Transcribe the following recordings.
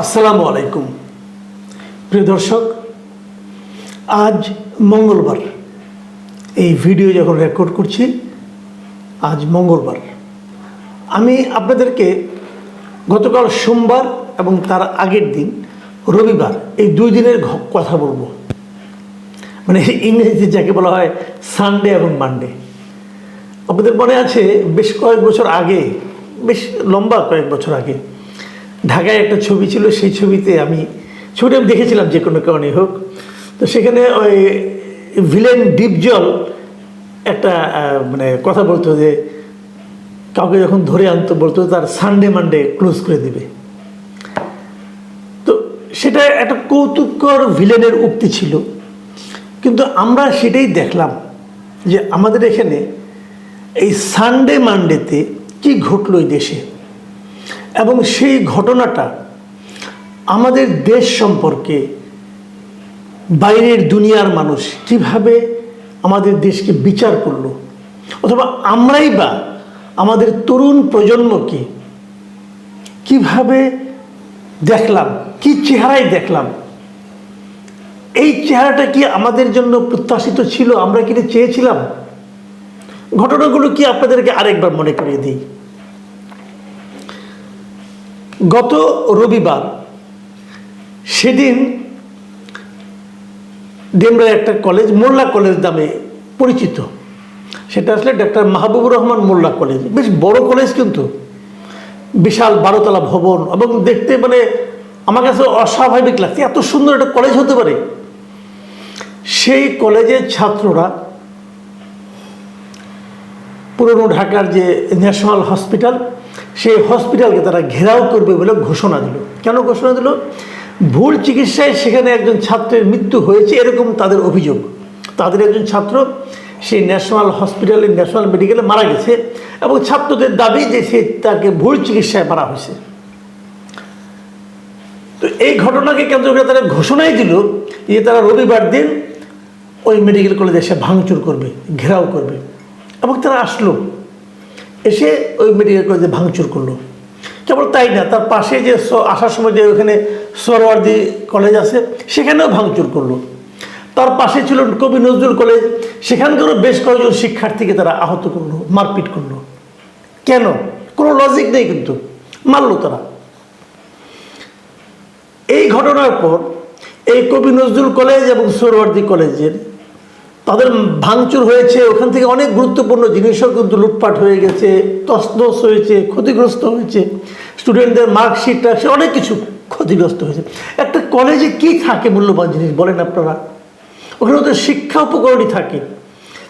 আসসালামু আলাইকুম। প্রিয় দর্শক, আজ মঙ্গলবার। এই ভিডিও যখন রেকর্ড করছি, আজ মঙ্গলবার। আমি আপনাদেরকে গতকাল সোমবার এবং তার আগের দিন, রবিবার, এই দুই দিনের কথা বলব। মানে ইংরেজিতে যাকে বলা হয় সানডে এবং মানডে আপনাদের মনে আছে, বেশ কয়েক বছর আগে, বেশ লম্বা কয়েক বছর আগে ঢাকায় একটা ছবি ছিল, সেই ছবিতে আমি ছবিটা আমি দেখেছিলাম যে কোনো কারণে হোক। তো সেখানে ওই ভিলেন ডিপজল একটা মানে কথা বলতো যে কাউকে যখন ধরে আনতো, বলতো তার সানডে মানডে ক্লোজ করে দিবে। তো সেটা একটা কৌতুককর ভিলেনের উক্তি ছিল। কিন্তু আমরা সেটাই দেখলাম যে আমাদের এখানে এই সানডে মানডেতে কি ঘটলো এই দেশে? এবং সেই ঘটনাটা আমাদের দেশ সম্পর্কে, বাইরের দুনিয়ার মানুষ কীভাবে আমাদের দেশকে বিচার করল, অথবা আমরাই বা আমাদের তরুণ প্রজন্মকে কীভাবে দেখলাম, কি চেহারায় দেখলাম, এই চেহারাটা কি আমাদের জন্য প্রত্যাশিত ছিল, আমরা কি চেয়েছিলাম? ঘটনাগুলো কি আপনাদেরকে আরেকবার মনে করিয়ে দিই? গত রবিবার সেদিন ডেমরার একটা কলেজ, মোল্লা কলেজ নামে পরিচিত। সেটা আসলে ডাক্তার মাহবুবুর রহমান মোল্লা কলেজ। বেশ বড় কলেজ কিন্তু। বিশাল বারোতলা ভবন এবং দেখতে মানে আমার কাছে অস্বাভাবিক লাগছে। এত সুন্দর একটা কলেজ হতে পারে। সেই কলেজের ছাত্ররা পুরনো ঢাকার যে ন্যাশনাল হসপিটাল, সেই হসপিটালকে তারা ঘেরাও করবে বলে ঘোষণা দিল। কেন ঘোষণা দিল? ভুল চিকিৎসায় সেখানে একজন ছাত্রের মৃত্যু হয়েছে এরকম তাদের অভিযোগ। তাদের একজন ছাত্র সেই ন্যাশনাল হসপিটালে ন্যাশনাল মেডিকেলে মারা গেছে এবং ছাত্রদের দাবি যে সে তাকে ভুল চিকিৎসায় মারা হয়েছে। তো এই ঘটনাকে কেন্দ্র করে তারা ঘোষণাই দিল যে তারা রবিবার দিন ওই মেডিকেল কলেজে এসে ভাঙচুর করবে, ঘেরাও করবে। এবং তারা আসলো। এসে ওই মেডিকেল কলেজে ভাঙচুর করল। কেবল তাই না, তার পাশে যে আসার সময় যে ওখানে সরওয়ার্দি কলেজ আছে, সেখানেও ভাঙচুর করল। তার পাশে ছিল কবি নজরুল কলেজ সেখানকারও বেশ কয়েকজন শিক্ষার্থীকে তারা আহত করল, মারপিট করল। কেন? কোনো লজিক নেই কিন্তু। মারলো তারা। এই ঘটনার পর এই কবি নজরুল কলেজ এবং সোহরাওয়ার্দী কলেজের তাদের ভাঙচুর হয়েছে, ওখান থেকে অনেক গুরুত্বপূর্ণ জিনিসও কিন্তু লুটপাট হয়ে গেছে তসনস হয়েছে, ক্ষতিগ্রস্ত হয়েছে। স্টুডেন্টদের মার্কশিট সে অনেক কিছু ক্ষতিগ্রস্ত হয়েছে। একটা কলেজে কি থাকে মূল্যবান জিনিস বলেন আপনারা? ওখানে ওদের শিক্ষা উপকরণই থাকে।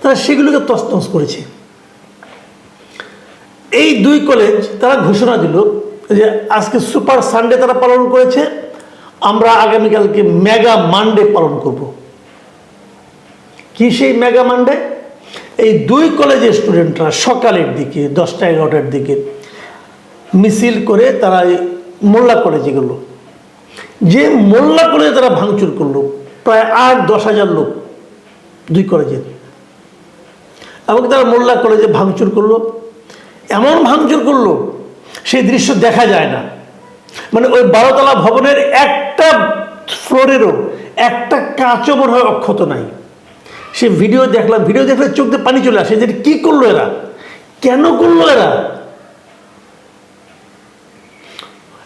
তারা সেগুলোকে তসনস করেছে। এই দুই কলেজ তারা ঘোষণা দিল যে আজকে সুপার সানডে তারা পালন করেছে, আমরা আগামীকালকে মেগা মানডে পালন করব। কি সেই মেগা মানডে এই দুই কলেজের স্টুডেন্টরা সকালের দিকে, দশটা এগারোটার দিকে মিছিল করে তারা মোল্লা কলেজে গেল। যে মোল্লা কলেজে তারা ভাঙচুর করল, প্রায় আট, দশ হাজার লোক দুই কলেজের এবং তারা মোল্লা কলেজে ভাঙচুর করল। এমন ভাঙচুর করল, সেই দৃশ্য দেখা যায় না। মানে ওই বারোতলা ভবনের একটা ফ্লোরেরও একটা কাঁচও মনে হয় অক্ষত নাই। সে ভিডিও দেখলাম ভিডিও দেখলে চোখ দিয়ে পানি চলে আসে। যে কি করল এরা? কেন করল এরা?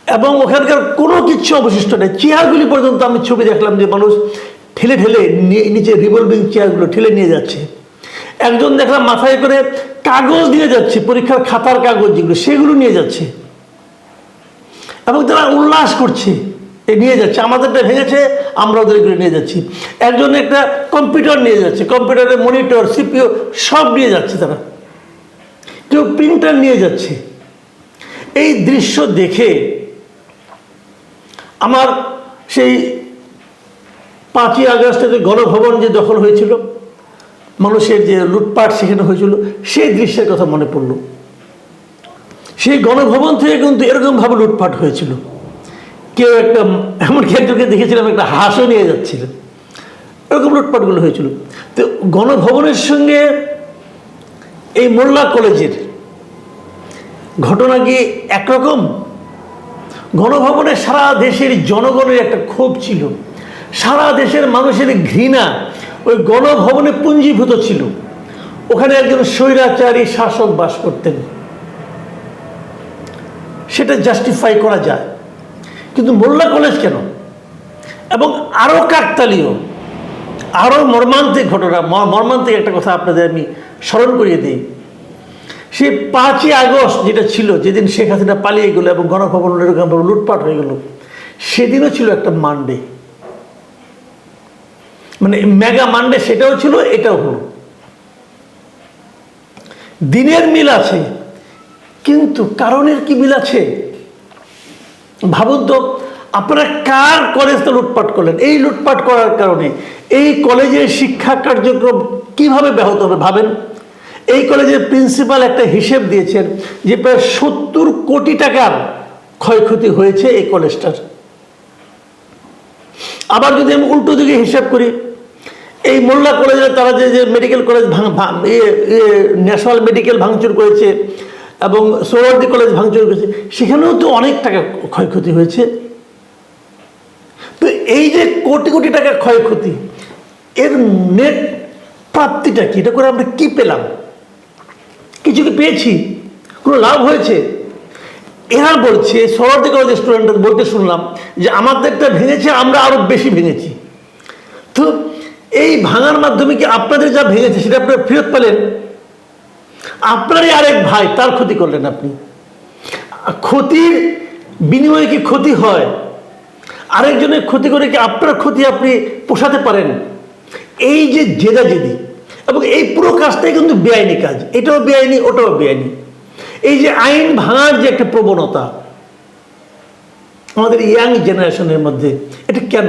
এবং ওখানকার কোনো কিচ্ছু অবশিষ্ট নেই। চেয়ারগুলি পর্যন্ত আমি ছবি দেখলাম যে মানুষ ঠেলে ঠেলে নিচে রিভলভিং চেয়ারগুলো ঠেলে নিয়ে যাচ্ছে। একজন দেখলাম মাথায় করে কাগজ নিয়ে যাচ্ছে, পরীক্ষার খাতার কাগজ যেগুলো, সেগুলো নিয়ে যাচ্ছে। এবং তারা উল্লাস করছে। এ নিয়ে যাচ্ছে, আমাদেরটা ভেঙেছে, আমরা ওদের এগুলো নিয়ে যাচ্ছি। একজন একটা কম্পিউটার নিয়ে যাচ্ছে কম্পিউটারের মনিটর সিপিও সব নিয়ে যাচ্ছে তারা। কেউ প্রিন্টার নিয়ে যাচ্ছে। এই দৃশ্য দেখে আমার সেই পাঁচই আগস্টে যে গণভবন যে দখল হয়েছিল, মানুষের যে লুটপাট সেখানে হয়েছিল, সেই দৃশ্যের কথা মনে পড়ল। সেই গণভবন থেকে কিন্তু এরকমভাবে লুটপাট হয়েছিল। কেউ একটা এমনকি একজনকে দেখেছিলাম, একটা হাঁসও নিয়ে যাচ্ছিলেন এরকম লুটপাটগুলো হয়েছিল। তো গণভবনের সঙ্গে এই মোল্লা কলেজের ঘটনা কি একরকম? গণভবনে সারা দেশের জনগণের একটা ক্ষোভ ছিল। সারা দেশের মানুষের ঘৃণা ওই গণভবনে পুঞ্জীভূত ছিল। ওখানে একজন স্বৈরাচারী শাসক বাস করতেন। সেটা জাস্টিফাই করা যায়। কিন্তু মোল্লা কলেজ কেন? এবং আরও কাকতালীয় আরও মর্মান্তিক ঘটনা মর্মান্তিক একটা কথা আপনাদের আমি স্মরণ করিয়ে দিই। সেই পাঁচই আগস্ট যেটা ছিল, যেদিন শেখ হাসিনা পালিয়ে গেলো এবং গণভবন এরকম লুটপাট হয়ে গেল, সেদিনও ছিল একটা মানডে মানে মেগা মানডে সেটাও ছিল, এটাও হলো। দিনের মিল আছে, কিন্তু কারণের কি মিল আছে? ভাবুন তো, আপনারা কার কলেজটা লুটপাট করলেন? এই লুটপাট করার কারণে এই কলেজের শিক্ষা কার্যক্রম কীভাবে ব্যাহত হবে ভাবেন? এই কলেজের প্রিন্সিপাল একটা হিসেব দিয়েছেন যে প্রায় সত্তর কোটি টাকার ক্ষয়ক্ষতি হয়েছে এই কলেজটার আবার যদি আমি উল্টো দিকে হিসাব করি, এই মোল্লা কলেজে তারা যে মেডিকেল কলেজ ভাঙ, ভাঙ- ইয়ে ইয়ে ন্যাশনাল মেডিকেল ভাঙচুর করেছে এবং সোহরার্দি কলেজ ভাঙচুর করেছে, সেখানেও তো অনেক টাকা ক্ষয়ক্ষতি হয়েছে। তো এই যে কোটি কোটি টাকা ক্ষয়ক্ষতি, এর নেট প্রাপ্তিটা কি? এটা করে আমরা কি পেলাম? কিছু কি পেয়েছি? কোনো লাভ হয়েছে? এরা বলছে সোহরার্দি কলেজের স্টুডেন্টদের বলতে শুনলাম যে আমাদেরটা ভেঙেছে, আমরা আরও বেশি ভেঙেছি। তো এই ভাঙার মাধ্যমে কি আপনাদের যা ভেঙেছে সেটা আপনারা ফেরত পেলেন? আপনারই আরেক ভাই, তার ক্ষতি করলেন আপনি। ক্ষতির বিনিময়ে কি ক্ষতি হয়? আরেকজনের ক্ষতি করে কি আপনার ক্ষতি আপনি পোষাতে পারেন? এই যে জেদাজেদি, এবং এই পুরো কাজটাই কিন্তু বেআইনি কাজ। এটাও বেআইনি, ওটাও বেআইনি। এই যে আইন ভাঙার যে একটা প্রবণতা, আমাদের ইয়াং জেনারেশনের মধ্যে, এটা কেন?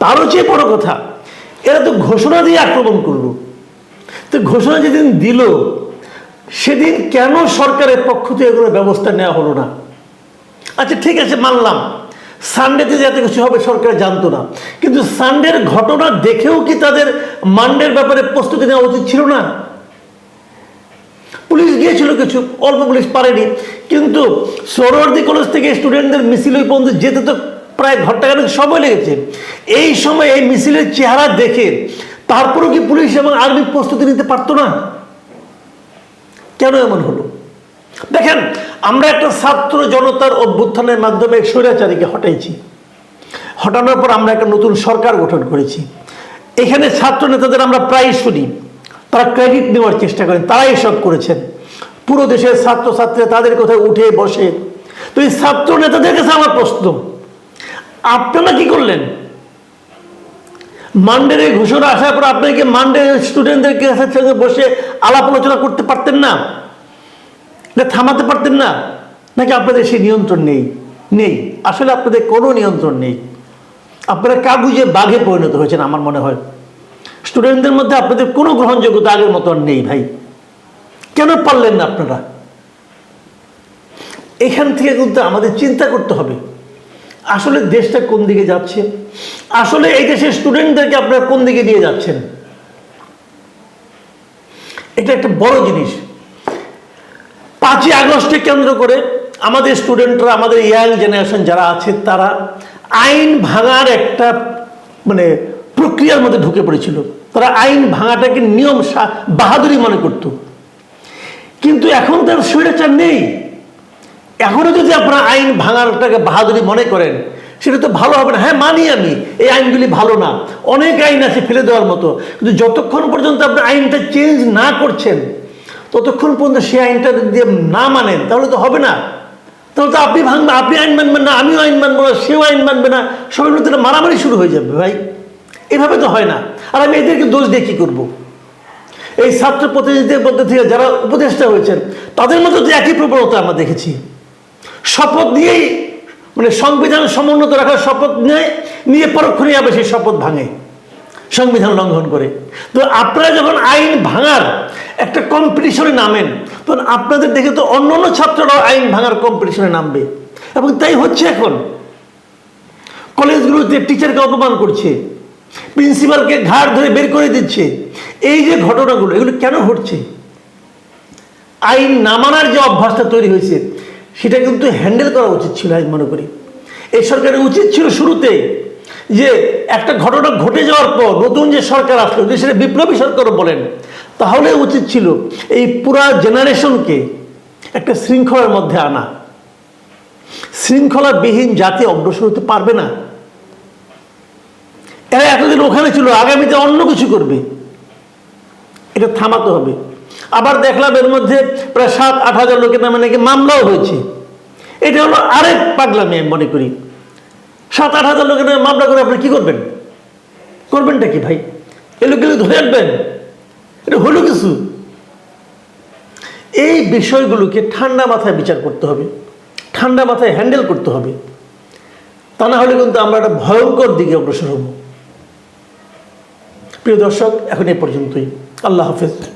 তারও চেয়ে বড় কথা, এরা তো ঘোষণা দিয়ে আক্রমণ করল। তো ঘোষণা যেদিন দিল, সেদিন কেন সরকারের পক্ষ থেকে কোনো ব্যবস্থা নেওয়া হলো না? আচ্ছা ঠিক আছে, মানলাম। সানডেতে যাতে কিছু হবে, সরকার জানতো না। কিন্তু সানডের ঘটনা দেখেও কি তাদের মান্ডের ব্যাপারে প্রস্তুতি নেওয়া উচিত ছিল না? পুলিশ গিয়েছিল কিছু, অল্প পুলিশ পারেনি। কিন্তু সরোয়ার্দি কলেজ থেকে স্টুডেন্টদের মিছিল পর্যন্ত যেতে তো প্রায় ঘন্টাখানেক সময় লেগেছে। এই সময় এই মিছিলের চেহারা দেখে তারপরেও কি পুলিশ এবং আর্মি প্রস্তুতি নিতে পারতো না? কেন এমন হলো? দেখেন, আমরা একটা ছাত্র জনতার অভ্যুত্থানের মাধ্যমে স্বৈরাচারীকে হটাইছি। হটানোর পর আমরা একটা নতুন সরকার গঠন করেছি। এখানে ছাত্র নেতাদের আমরা প্রায় শুনি, তারা ক্রেডিট নেওয়ার চেষ্টা করেন, তারাই এসব করেছেন। পুরো দেশের ছাত্রছাত্রীরা তাদের কোথায় উঠে বসে, তো এই ছাত্র নেতাদের কাছে আমার প্রশ্ন, আপনারা কি করলেন? মান্ডের ঘোষণা আসার পর আপনাকে মান্ডের স্টুডেন্টদের সঙ্গে বসে আলাপ আলোচনা করতে পারতেন না? না, থামাতে পারতেন না? নাকি আপনাদের সেই নিয়ন্ত্রণ নেই? নেই। আসলে আপনাদের কোনো নিয়ন্ত্রণ নেই। আপনারা কাগুজে বাঘে পরিণত হয়েছেন আমার মনে হয়। স্টুডেন্টদের মধ্যে আপনাদের কোনো গ্রহণযোগ্যতা আগের মতো আর নেই ভাই। কেন পারলেন না আপনারা? এখান থেকে কিন্তু আমাদের চিন্তা করতে হবে। আসলে দেশটা কোন দিকে যাচ্ছে? আসলে এই দেশের স্টুডেন্টদেরকে আপনারা কোন দিকে নিয়ে যাচ্ছেন? এটা একটা বড় জিনিস। পাঁচই আগস্টে কেন্দ্র করে আমাদের স্টুডেন্টরা আমাদের ইয়াং জেনারেশন যারা আছে, তারা আইন ভাঙার একটা মানে প্রক্রিয়ার মধ্যে ঢুকে পড়েছিল। তারা আইন ভাঙাটাকে নিয়ম বাহাদুরি মনে করত। কিন্তু এখন তার স্বৈরাচার নেই। এখনও যদি আপনারা আইন ভাঙারটাকে বাহাদুরি মনে করেন সেটা তো ভালো হবে না। হ্যাঁ মানি আমি, এই আইনগুলি ভালো না। অনেক আইন আছে ফেলে দেওয়ার মতো। কিন্তু যতক্ষণ পর্যন্ত আপনি আইনটা চেঞ্জ না করছেন, ততক্ষণ পর্যন্ত সেই আইনটা দিয়ে না মানেন, তাহলে তো হবে না। তাহলে তো আপনি ভাঙবেন, আপনি আইন মানবেন না, আমিও আইন মানবো না, সেও আইন মানবে না। সবাই মধ্যে মারামারি শুরু হয়ে যাবে ভাই। এভাবে তো হয় না। আর আমি এদেরকে দোষ দিয়ে কী করব? এই ছাত্র প্রতিনিধিদের মধ্যে থেকে যারা উপদেষ্টা হয়েছেন, তাদের মধ্যে তো একই প্রবণতা আমরা দেখেছি। শপথ নিয়েই মানে সংবিধান সমুন্নত রাখার শপথ নিয়ে নিয়ে পরক্ষণে আবার সেই শপথ ভাঙে, সংবিধান লঙ্ঘন করে। তো আপনারা যখন আইন ভাঙার একটা কম্পিটিশনে নামেন, তখন আপনাদের দেখে তো অন্য অন্য ছাত্ররাও আইন ভাঙার কম্পিটিশনে নামবে। এবং তাই হচ্ছে এখন। কলেজগুলোতে টিচারকে অপমান করছে প্রিন্সিপালকে ঘাড় ধরে বের করে দিচ্ছে। এই যে ঘটনাগুলো, এগুলো কেন ঘটছে? আইন না মানার যে অভ্যাসটা তৈরি হয়েছে সেটা কিন্তু হ্যান্ডেল করা উচিত ছিল আমি মনে করি। এই সরকারের উচিত ছিল শুরুতে যে একটা ঘটনা ঘটে যাওয়ার পর নতুন যে সরকার আসলো, যদি সেটা বিপ্লবী সরকারও বলেন, তাহলে উচিত ছিল এই পুরা জেনারেশনকে একটা শৃঙ্খলার মধ্যে আনা। শৃঙ্খলাবিহীন জাতি অগ্রসর হতে পারবে না। এরা এতদিন ওখানে ছিল, আগামীতে অন্য কিছু করবে। এটা থামাতে হবে। আবার দেখলাম এর মধ্যে প্রায় সাত, আট হাজার লোকের নামে নাকি মামলাও হয়েছে। এটা হলো আরেক পাগলামি আমি মনে করি। সাত, আট হাজার লোকের নামে মামলা করে আপনি কি করবেন? করবেনটা কি ভাই? এ লোকগুলো ধরে আনবেন এটা হলো কিছু? এই বিষয়গুলোকে ঠান্ডা মাথায় বিচার করতে হবে। ঠান্ডা মাথায় হ্যান্ডেল করতে হবে। তা না হলে কিন্তু আমরা একটা ভয়ঙ্কর দিকে অগ্রসর হব। প্রিয় দর্শক, এখন এই পর্যন্তই। আল্লাহ হাফেজ।